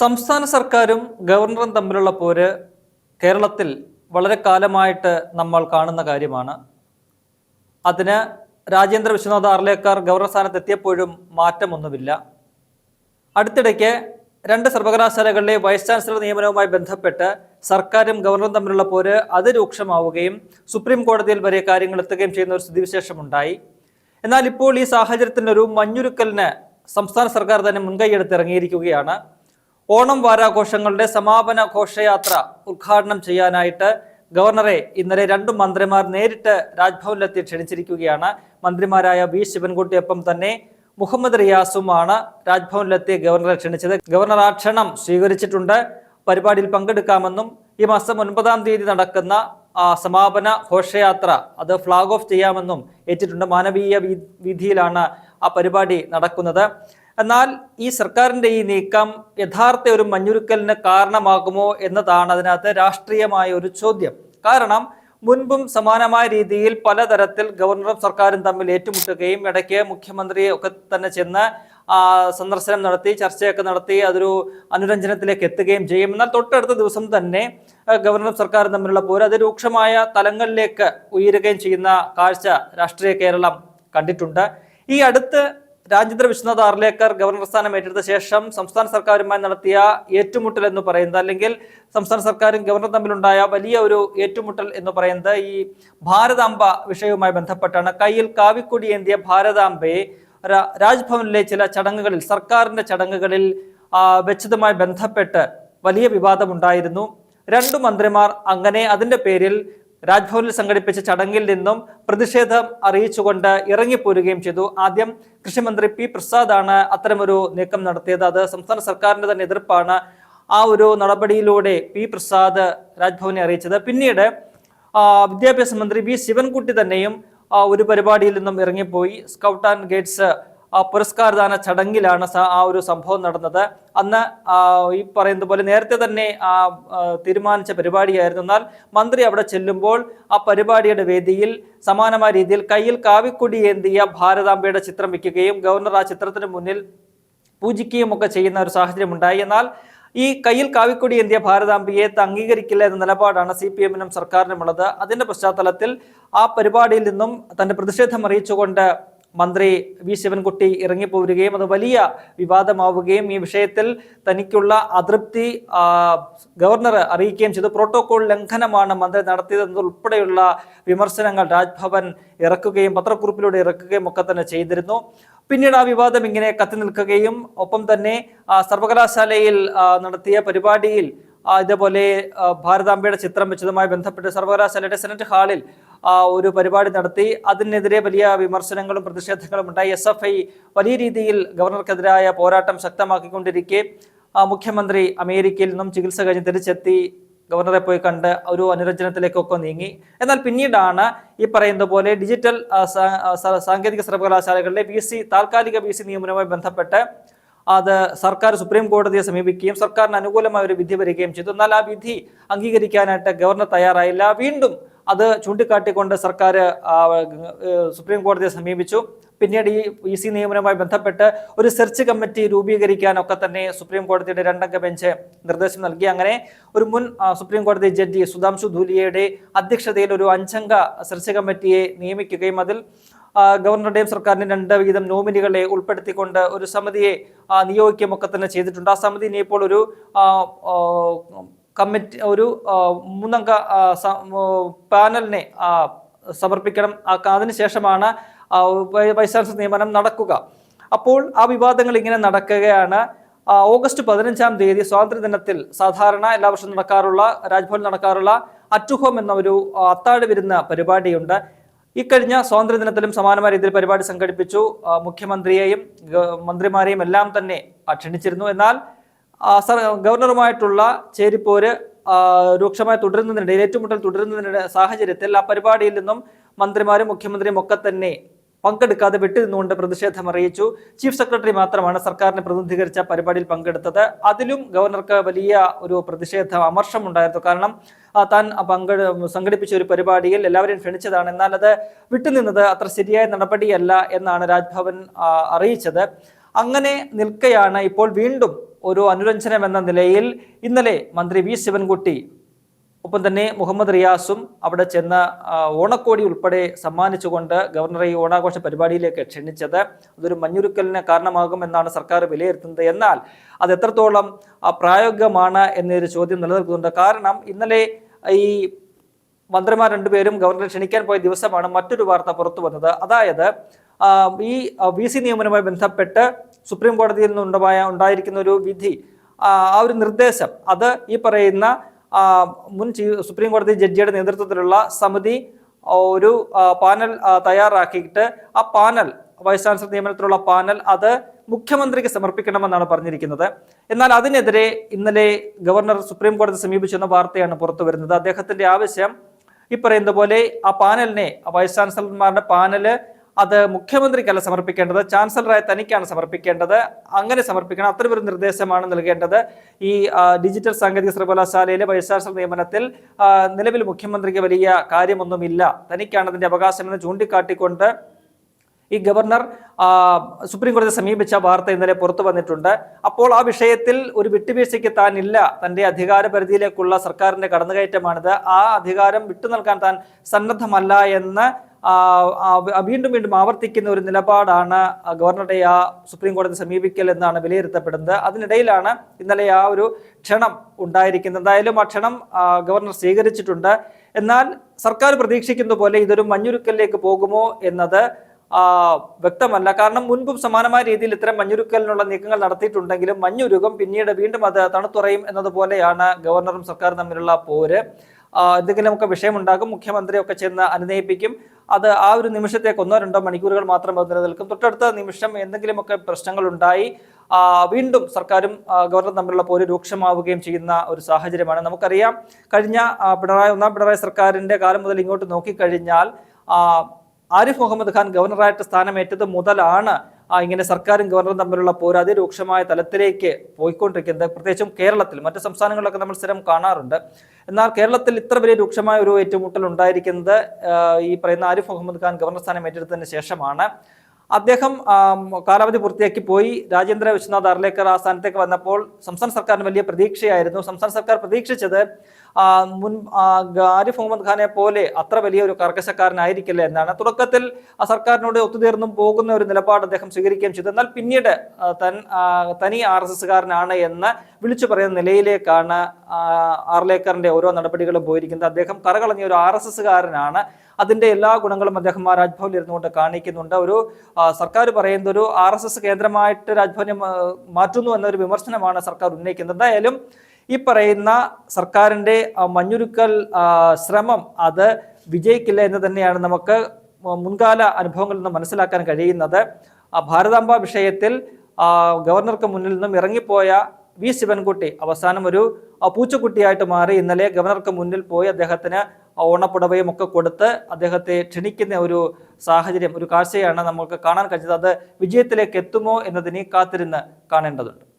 സംസ്ഥാന സർക്കാരും ഗവർണറും തമ്മിലുള്ള പോര് കേരളത്തിൽ വളരെ കാലമായിട്ട് നമ്മൾ കാണുന്ന കാര്യമാണ്. അതിന് രാജേന്ദ്ര വിശ്വനാഥ് ആർലേക്കർ ഗവർണർ സ്ഥാനത്ത് എത്തിയപ്പോഴും മാറ്റമൊന്നുമില്ല. അടുത്തിടയ്ക്ക് രണ്ട് സർവകലാശാലകളിലെ വൈസ് ചാൻസലർ നിയമനവുമായി ബന്ധപ്പെട്ട് സർക്കാരും ഗവർണറും തമ്മിലുള്ള പോര് അതിരൂക്ഷമാവുകയും സുപ്രീം കോടതിയിൽ വരെ കാര്യങ്ങൾ എത്തുകയും ചെയ്യുന്ന ഒരു സ്ഥിതിവിശേഷമുണ്ടായി എന്നാൽ ഇപ്പോൾ ഈ സാഹചര്യത്തിനൊരു മഞ്ഞുരുക്കലിന് സംസ്ഥാന സർക്കാർ തന്നെ മുൻകൈയ്യെടുത്ത് ഇറങ്ങിയിരിക്കുകയാണ്. ഓണം വാരാഘോഷങ്ങളുടെ സമാപന ഘോഷയാത്ര ഉദ്ഘാടനം ചെയ്യാനായിട്ട് ഗവർണറെ ഇന്നലെ രണ്ടു മന്ത്രിമാർ നേരിട്ട് രാജ്ഭവനിലെത്തി ക്ഷണിച്ചിരിക്കുകയാണ്. മന്ത്രിമാരായ വി. ശിവൻകുട്ടിയൊപ്പം തന്നെ മുഹമ്മദ് റിയാസുമാണ് രാജ്ഭവനിലെത്തി ഗവർണറെ ക്ഷണിച്ചത്. ഗവർണർ ആ ക്ഷണം സ്വീകരിച്ചിട്ടുണ്ട്. പരിപാടിയിൽ പങ്കെടുക്കാമെന്നും ഈ മാസം ഒൻപതാം തീയതി നടക്കുന്ന ആ സമാപന ഘോഷയാത്ര അത് ഫ്ലാഗ് ഓഫ് ചെയ്യാമെന്നും ഏറ്റിട്ടുണ്ട്. മാനവീയ വിധിയിലാണ് ആ പരിപാടി നടക്കുന്നത്. എന്നാൽ ഈ സർക്കാരിന്റെ ഈ നീക്കം യഥാർത്ഥ ഒരു മഞ്ഞുരുക്കലിന് കാരണമാകുമോ എന്നതാണ് അതിനകത്ത് രാഷ്ട്രീയമായ ഒരു ചോദ്യം. കാരണം മുൻപും സമാനമായ രീതിയിൽ പലതരത്തിൽ ഗവർണറും സർക്കാരും തമ്മിൽ ഏറ്റുമുട്ടുകയും ഇടയ്ക്ക് മുഖ്യമന്ത്രിയെ ഒക്കെ തന്നെ ചെന്ന് സന്ദർശനം നടത്തി ചർച്ചയൊക്കെ നടത്തി അതൊരു അനുരഞ്ജനത്തിലേക്ക് എത്തുകയും ചെയ്യും. എന്നാൽ തൊട്ടടുത്ത ദിവസം തന്നെ ഗവർണറും സർക്കാരും തമ്മിലുള്ള പോര് അത് രൂക്ഷമായ തലങ്ങളിലേക്ക് ഉയരുകയും ചെയ്യുന്ന കാഴ്ച രാഷ്ട്രീയ കേരളം കണ്ടിട്ടുണ്ട്. ഈ അടുത്ത് രാജേന്ദ്ര വിശ്വനാഥ് ആർലേക്കർ ഗവർണർ സ്ഥാനം ഏറ്റെടുത്ത ശേഷം സംസ്ഥാന സർക്കാരുമായി നടത്തിയ ഏറ്റുമുട്ടൽ എന്ന് പറയുന്നത് അല്ലെങ്കിൽ സംസ്ഥാന സർക്കാരും ഗവർണറും തമ്മിലുണ്ടായ വലിയ ഒരു ഏറ്റുമുട്ടൽ എന്ന് പറയുന്നത് ഈ ഭാരതാംബ വിഷയവുമായി ബന്ധപ്പെട്ടാണ്. കയ്യിൽ കാവിക്കൊടി ഏന്തിയ ഭാരതാംബയെ രാജ്ഭവനിലെ ചില ചടങ്ങുകളിൽ സർക്കാരിന്റെ ചടങ്ങുകളിൽ വെച്ചതുമായി ബന്ധപ്പെട്ട് വലിയ വിവാദമുണ്ടായിരുന്നു. രണ്ടു മന്ത്രിമാർ അങ്ങനെ അതിന്റെ പേരിൽ രാജ്ഭവനിൽ സംഘടിപ്പിച്ച ചടങ്ങിൽ നിന്നും പ്രതിഷേധം അറിയിച്ചുകൊണ്ട് ഇറങ്ങിപ്പോരുകയും ചെയ്തു. ആദ്യം കൃഷിമന്ത്രി പി പ്രസാദാണ് അത്തരമൊരു നീക്കം നടത്തിയത്. അത് സംസ്ഥാന സർക്കാരിന്റെ തന്നെ എതിർപ്പാണ്. ആ ഒരു നടപടിയിലൂടെ പി പ്രസാദ് രാജ്ഭവനെ അറിയിച്ചത്. പിന്നീട് വിദ്യാഭ്യാസ മന്ത്രി വി ശിവൻകുട്ടി തന്നെയും ഒരു പരിപാടിയിൽ നിന്നും ഇറങ്ങിപ്പോയി. സ്കൗട്ട് ആൻഡ് ആ പുരസ്കാരദാന ചടങ്ങിലാണ് ആ ഒരു സംഭവം നടന്നത്. അന്ന് ഈ പറയുന്നത് പോലെ നേരത്തെ തന്നെ ആ, തീരുമാനിച്ച പരിപാടിയായിരുന്നു. എന്നാൽ മന്ത്രി അവിടെ ചെല്ലുമ്പോൾ ആ പരിപാടിയുടെ വേദിയിൽ സമാനമായ രീതിയിൽ കയ്യിൽ കാവിക്കൊടി ഏന്തിയ ഭാരതാംബയുടെ ചിത്രം വയ്ക്കുകയും ഗവർണർ ആ ചിത്രത്തിന് മുന്നിൽ പൂജിക്കുകയും ഒക്കെ ചെയ്യുന്ന ഒരു സാഹചര്യം ഉണ്ടായി എന്നാൽ ഈ കയ്യിൽ കാവിക്കൊടി എന്തിയ ഭാരതാംബിയെ അംഗീകരിക്കില്ല എന്ന നിലപാടാണ് സി പി എമ്മിനും സർക്കാരിനുമുള്ളത്. അതിന്റെ പശ്ചാത്തലത്തിൽ ആ പരിപാടിയിൽ നിന്നും തന്റെ പ്രതിഷേധം അറിയിച്ചുകൊണ്ട് മന്ത്രി വി ശിവൻകുട്ടി ഇറങ്ങിപ്പോരുകയും അത് വലിയ വിവാദമാവുകയും ഈ വിഷയത്തിൽ തനിക്കുള്ള അതൃപ്തി ഗവർണർ അറിയിക്കുകയും ചെയ്തു. പ്രോട്ടോകോൾ ലംഘനമാണ് മന്ത്രി നടത്തിയതെന്നുൾപ്പെടെയുള്ള വിമർശനങ്ങൾ രാജ്ഭവൻ ഇറക്കുകയും പത്രക്കുറിപ്പിലൂടെ ഇറക്കുകയും ഒക്കെ തന്നെ ചെയ്തിരുന്നു. പിന്നീട് ആ വിവാദം ഇങ്ങനെ കത്തി നിൽക്കുകയും ഒപ്പം തന്നെ സർവകലാശാലയിൽ നടത്തിയ പരിപാടിയിൽ ഇതേപോലെ ഭാരതാംബയുടെ ചിത്രം വെച്ചതുമായി ബന്ധപ്പെട്ട് സർവകലാശാലയുടെ സെനറ്റ് ഹാളിൽ ഒരു പരിപാടി നടത്തി. അതിനെതിരെ വലിയ വിമർശനങ്ങളും പ്രതിഷേധങ്ങളും ഉണ്ടായി. എസ് എഫ് ഐ വലിയ രീതിയിൽ ഗവർണർക്കെതിരായ പോരാട്ടം ശക്തമാക്കിക്കൊണ്ടിരിക്കെ. മുഖ്യമന്ത്രി അമേരിക്കയിൽ നിന്നും ചികിത്സ കഴിഞ്ഞ് തിരിച്ചെത്തി. ഗവർണറെ പോയി കണ്ട് ഒരു അനുരഞ്ജനത്തിലേക്കൊക്കെ നീങ്ങി. എന്നാൽ പിന്നീടാണ് ഈ പറയുന്ന പോലെ ഡിജിറ്റൽ സാങ്കേതിക സർവകലാശാലകളിലെ ബി സി താൽക്കാലിക ബി സി നിയമനവുമായി ബന്ധപ്പെട്ട് അത് സർക്കാർ സുപ്രീം കോടതിയെ സമീപിക്കുകയും സർക്കാരിന് അനുകൂലമായ ഒരു വിധി വരികയും ചെയ്തു. എന്നാൽ ആ വിധി അംഗീകരിക്കാനായിട്ട് ഗവർണർ തയ്യാറായില്ല. വീണ്ടും അത് ചൂണ്ടിക്കാട്ടിക്കൊണ്ട് സർക്കാർ സുപ്രീം കോടതിയെ സമീപിച്ചു. പിന്നീട് ഈ ഇ സി നിയമനവുമായി ബന്ധപ്പെട്ട് ഒരു സെർച്ച് കമ്മിറ്റി രൂപീകരിക്കാനൊക്കെ തന്നെ സുപ്രീം കോടതിയുടെ രണ്ടംഗ ബെഞ്ച് നിർദ്ദേശം നൽകി. അങ്ങനെ ഒരു മുൻ സുപ്രീം കോടതി ജഡ്ജി സുധാംശു ധൂലിയയുടെ അധ്യക്ഷതയിൽ ഒരു അഞ്ചംഗ സെർച്ച് കമ്മിറ്റിയെ നിയമിക്കുകയും അതിൽ ഗവർണറുടെയും സർക്കാരിന് രണ്ട് വീതം നോമിനികളെ ഉൾപ്പെടുത്തിക്കൊണ്ട് ഒരു സമിതിയെ നിയോഗിക്കുകയും ഒക്കെ തന്നെ ചെയ്തിട്ടുണ്ട്. ആ സമിതി ഇനിയിപ്പോൾ ഒരു കമ്മിറ്റി ഒരു മൂന്നംഗ പാനലിനെ സമർപ്പിക്കണം അതിനുശേഷമാണ് വൈസ് ചാൻസലർ നിയമനം നടക്കുക. അപ്പോൾ ആ വിവാദങ്ങൾ ഇങ്ങനെ നടക്കുകയാണ്. ഓഗസ്റ്റ് പതിനഞ്ചാം തീയതി സ്വാതന്ത്ര്യദിനത്തിൽ സാധാരണ എല്ലാ വർഷവും നടക്കാറുള്ള രാജ്ഭവനിൽ നടക്കാറുള്ള അറ്റുഹോം എന്ന ഒരു അത്താഴ വിരുന്ന പരിപാടിയുണ്ട്. ഇക്കഴിഞ്ഞ സ്വാതന്ത്ര്യദിനത്തിലും സമാനമായ രീതിയിൽ പരിപാടി സംഘടിപ്പിച്ചു. മുഖ്യമന്ത്രിയെയും മന്ത്രിമാരെയും എല്ലാം തന്നെ ക്ഷണിച്ചിരുന്നു. എന്നാൽ ഗവർണറുമായിട്ടുള്ള ചേരിപ്പോര് രൂക്ഷമായി തുടരുന്നതിനിടയിൽ ഏറ്റുമുട്ടൽ തുടരുന്നതിനിടെ സാഹചര്യത്തിൽ ആ പരിപാടിയിൽ നിന്നും മന്ത്രിമാരും മുഖ്യമന്ത്രിയും ഒക്കെ തന്നെ പങ്കെടുക്കാതെ വിട്ടുനിന്നുകൊണ്ട് പ്രതിഷേധം അറിയിച്ചു. ചീഫ് സെക്രട്ടറി മാത്രമാണ് സർക്കാരിനെ പ്രതിനിധീകരിച്ച പരിപാടിയിൽ പങ്കെടുത്തത്. അതിലും ഗവർണർക്ക് വലിയ ഒരു പ്രതിഷേധ അമർഷമുണ്ടായിരുന്നു കാരണം താൻ പങ്കെടു സംഘടിപ്പിച്ച ഒരു പരിപാടിയിൽ എല്ലാവരെയും ക്ഷണിച്ചതാണ്. എന്നാൽ അത് വിട്ടുനിന്നത് അത്ര ശരിയായ നടപടിയല്ല എന്നാണ് രാജ്ഭവൻ അറിയിച്ചത്. അങ്ങനെ നിൽക്കെയാണ് ഇപ്പോൾ വീണ്ടും ഒരു അനുരഞ്ജനം എന്ന നിലയിൽ ഇന്നലെ മന്ത്രി വി ശിവൻകുട്ടി ഒപ്പം തന്നെ മുഹമ്മദ് റിയാസും അവിടെ ചെന്ന് ഓണക്കോടി ഉൾപ്പെടെ സമ്മാനിച്ചുകൊണ്ട് ഗവർണറെ ഈ ഓണാഘോഷ പരിപാടിയിലേക്ക് ക്ഷണിച്ചത് അതൊരു മഞ്ഞുരുക്കലിന് കാരണമാകുമെന്നാണ് സർക്കാർ വിലയിരുത്തുന്നത്. എന്നാൽ അത് എത്രത്തോളം പ്രായോഗികമാണ് എന്നൊരു ചോദ്യം നിലനിൽക്കുന്നുണ്ട്. കാരണം ഇന്നലെ ഈ മന്ത്രിമാർ രണ്ടുപേരും ഗവർണറെ ക്ഷണിക്കാൻ പോയ ദിവസമാണ് മറ്റൊരു വാർത്ത പുറത്തു വന്നത്. അതായത് ഈ വി സി നിയമനവുമായി ബന്ധപ്പെട്ട് സുപ്രീം കോടതിയിൽ നിന്നുണ്ടായ ഉണ്ടായിരിക്കുന്ന ഒരു വിധി ആ ഒരു നിർദ്ദേശം അത് ഈ പറയുന്ന മുൻ സുപ്രീം കോടതി ജഡ്ജിയുടെ നേതൃത്വത്തിലുള്ള സമിതി ഒരു പാനൽ തയ്യാറാക്കിയിട്ട് ആ പാനൽ വൈസ് ചാൻസലർ നിയമനത്തിലുള്ള പാനൽ അത് മുഖ്യമന്ത്രിക്ക് സമർപ്പിക്കണമെന്നാണ് പറഞ്ഞിരിക്കുന്നത്. എന്നാൽ അതിനെതിരെ ഇന്നലെ ഗവർണർ സുപ്രീം കോടതി സമീപിച്ചെന്ന വാർത്തയാണ് പുറത്തു വരുന്നത്. അദ്ദേഹത്തിന്റെ ആവശ്യം ഈ പറയുന്ന പോലെ ആ പാനലിനെ വൈസ് ചാൻസലർമാരുടെ പാനൽ അത് മുഖ്യമന്ത്രിക്കല്ല സമർപ്പിക്കേണ്ടത്. ചാൻസലറായ തനിക്കാണ് സമർപ്പിക്കേണ്ടത്. അങ്ങനെ സമർപ്പിക്കണം. അത്തരമൊരു നിർദ്ദേശമാണ് നൽകേണ്ടത്. ഈ ഡിജിറ്റൽ സാങ്കേതിക സർവകലാശാലയിലെ ചാൻസലർ നിയമനത്തിൽ നിലവിൽ മുഖ്യമന്ത്രിക്ക് വലിയ കാര്യമൊന്നുമില്ല. തനിക്കാണ് അതിന്റെ അവകാശമെന്ന് ചൂണ്ടിക്കാട്ടിക്കൊണ്ട് ഈ ഗവർണർ സുപ്രീംകോടതിയെ സുപ്രീം കോടതിയെ സമീപിച്ച വാർത്ത ഇന്നലെ പുറത്തു വന്നിട്ടുണ്ട്. അപ്പോൾ ആ വിഷയത്തിൽ ഒരു വിട്ടുവീഴ്ചയ്ക്ക് താനില്ല. തന്റെ അധികാര പരിധിയിലേക്കുള്ള സർക്കാരിന്റെ കടന്നുകയറ്റമാണിത്. ആ അധികാരം വിട്ടു നൽകാൻ താൻ സന്നദ്ധമല്ല എന്ന് വീണ്ടും വീണ്ടും ആവർത്തിക്കുന്ന ഒരു നിലപാടാണ് ഗവർണറുടെ ആ സുപ്രീം കോടതി സമീപിക്കൽ എന്നാണ് വിലയിരുത്തപ്പെടുന്നത്. അതിനിടയിലാണ് ഇന്നലെ ആ ഒരു ക്ഷണം ഉണ്ടായിരിക്കുന്നത്. എന്തായാലും ആ ക്ഷണം ഗവർണർ സ്വീകരിച്ചിട്ടുണ്ട്. എന്നാൽ സർക്കാർ പ്രതീക്ഷിക്കുന്ന പോലെ ഇതൊരു മഞ്ഞുരുക്കലിലേക്ക് പോകുമോ എന്നത് വ്യക്തമല്ല. കാരണം മുൻപും സമാനമായ രീതിയിൽ ഇത്തരം മഞ്ഞുരുക്കലിനുള്ള നീക്കങ്ങൾ നടത്തിയിട്ടുണ്ടെങ്കിലും മഞ്ഞുരുകം പിന്നീട് വീണ്ടും അത് തണുത്തുറയും എന്നതുപോലെയാണ് ഗവർണറും സർക്കാരും തമ്മിലുള്ള പോര്. എന്തെങ്കിലുമൊക്കെ വിഷയമുണ്ടാകും മുഖ്യമന്ത്രിയൊക്കെ ചെന്ന് അനുനയിപ്പിക്കും. അത് ആ ഒരു നിമിഷത്തേക്ക് ഒന്നോ രണ്ടോ മണിക്കൂറുകൾ മാത്രം അത് നിലനിൽക്കും. തൊട്ടടുത്ത നിമിഷം എന്തെങ്കിലുമൊക്കെ പ്രശ്നങ്ങൾ ഉണ്ടായി വീണ്ടും സർക്കാരും ഗവർണറും തമ്മിലുള്ള പോര് രൂക്ഷമാവുകയും ചെയ്യുന്ന ഒരു സാഹചര്യമാണ്. നമുക്കറിയാം കഴിഞ്ഞ പിണറായി ഒന്നാം പിണറായി സർക്കാരിന്റെ കാലം മുതൽ ഇങ്ങോട്ട് നോക്കിക്കഴിഞ്ഞാൽ ആരിഫ് മുഹമ്മദ് ഖാൻ ഗവർണറായിട്ട് സ്ഥാനമേറ്റത് മുതലാണ് ഇങ്ങനെ സർക്കാരും ഗവർണറും തമ്മിലുള്ള പോര് രൂക്ഷമായ തലത്തിലേക്ക് പോയിക്കൊണ്ടിരിക്കുന്നത് പ്രത്യേകിച്ചും കേരളത്തിൽ മറ്റ് സംസ്ഥാനങ്ങളിലൊക്കെ നമ്മൾ സ്ഥിരം കാണാറുണ്ട്. എന്നാൽ കേരളത്തിൽ ഇത്ര വലിയ രൂക്ഷമായ ഒരു ഏറ്റുമുട്ടൽ ഉണ്ടായിരിക്കുന്നത് ഈ പറയുന്ന ആരിഫ് മുഹമ്മദ് ഖാൻ ഗവർണർ സ്ഥാനം ഏറ്റെടുത്തതിന് ശേഷമാണ്. അദ്ദേഹം കാലാവധി പൂർത്തിയാക്കി പോയി. രാജേന്ദ്ര വിശ്വനാഥ് അർലേക്കർ ആ സ്ഥാനത്തേക്ക് വന്നപ്പോൾ സംസ്ഥാന സർക്കാരിന് വലിയ പ്രതീക്ഷയായിരുന്നു. സംസ്ഥാന സർക്കാർ പ്രതീക്ഷിച്ചത് മുൻ ആരിഫ് മുഹമ്മദ് ഖാനെ പോലെ അത്ര വലിയ ഒരു കർക്കശക്കാരനായിരിക്കില്ല എന്നാണ്. തുടക്കത്തിൽ ആ സർക്കാരിനോട് ഒത്തുതീർന്നും പോകുന്ന ഒരു നിലപാട് അദ്ദേഹം സ്വീകരിക്കുകയും ചെയ്തു. എന്നാൽ പിന്നീട് തൻ തനി ആർ എസ് എസ്സുകാരനാണ് എന്ന് വിളിച്ചു പറയുന്ന നിലയിലേക്കാണ് ആർലേക്കറിന്റെ ഓരോ നടപടികളും പോയിരിക്കുന്നത്. അദ്ദേഹം കറകളഞ്ഞ ഒരു ആർ എസ് എസ്സുകാരനാണ്. അതിന്റെ എല്ലാ ഗുണങ്ങളും അദ്ദേഹം ആ രാജ്ഭവനിൽ ഇരുന്നുകൊണ്ട് കാണിക്കുന്നുണ്ട്. ഒരു സർക്കാർ പറയുന്ന ഒരു ആർ എസ് എസ് കേന്ദ്രമായിട്ട് രാജ്ഭവനെ മാറ്റുന്നു എന്നൊരു വിമർശനമാണ് സർക്കാർ ഉന്നയിക്കുന്നത്. എന്തായാലും ഈ പറയുന്ന സർക്കാരിന്റെ ആ, മഞ്ഞുരുക്കൽ ശ്രമം അത് വിജയിക്കില്ല എന്ന് തന്നെയാണ് നമുക്ക് മുൻകാല അനുഭവങ്ങളിൽ നിന്ന് മനസ്സിലാക്കാൻ കഴിയുന്നത്. ഭാരതാംബ വിഷയത്തിൽ ഗവർണർക്ക് മുന്നിൽ നിന്നും ഇറങ്ങിപ്പോയ വി. ശിവൻകുട്ടി അവസാനം ഒരു പൂച്ചക്കുട്ടിയായിട്ട് മാറി. ഇന്നലെ ഗവർണർക്ക് മുന്നിൽ പോയി അദ്ദേഹത്തിന് ഓണപ്പുടവയും ഒക്കെ കൊടുത്ത് അദ്ദേഹത്തെ ക്ഷണിക്കുന്ന ഒരു സാഹചര്യം ഒരു കാഴ്ചയാണ് നമുക്ക് കാണാൻ കഴിഞ്ഞത്. അത് വിജയത്തിലേക്ക് എത്തുമോ എന്നതിനെ കാത്തിരുന്ന് കാണേണ്ടതുണ്ട്.